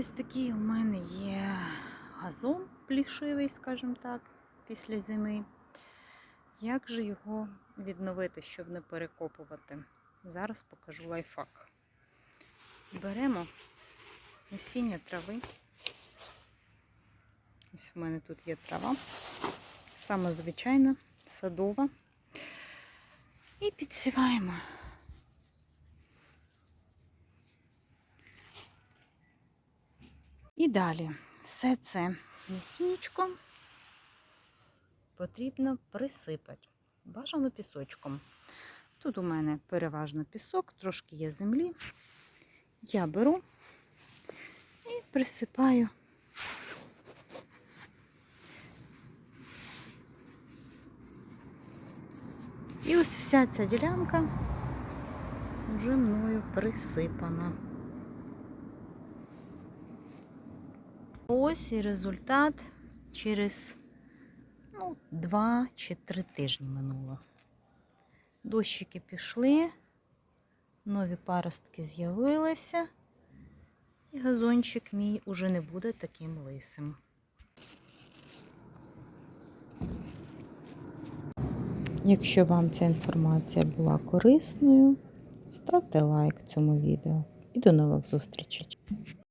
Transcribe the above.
Ось такий у мене є газон плішивий, скажімо так, після зими. Як же його відновити, щоб не перекопувати? Зараз покажу лайфхак. Беремо насіння трави. Ось в мене тут є трава, саме звичайна, садова. І підсіваємо. І далі все це насіннячко потрібно присипати. Бажано пісочком. Тут у мене переважно пісок, трошки є землі. Я беру і присипаю. І ось вся ця ділянка вже мною присипана. Ось і результат через ну, два чи три тижні минуло. Дощики пішли, нові паростки з'явилися, і газончик мій уже не буде таким лисим. Якщо вам ця інформація була корисною, ставте лайк цьому відео і до нових зустрічей.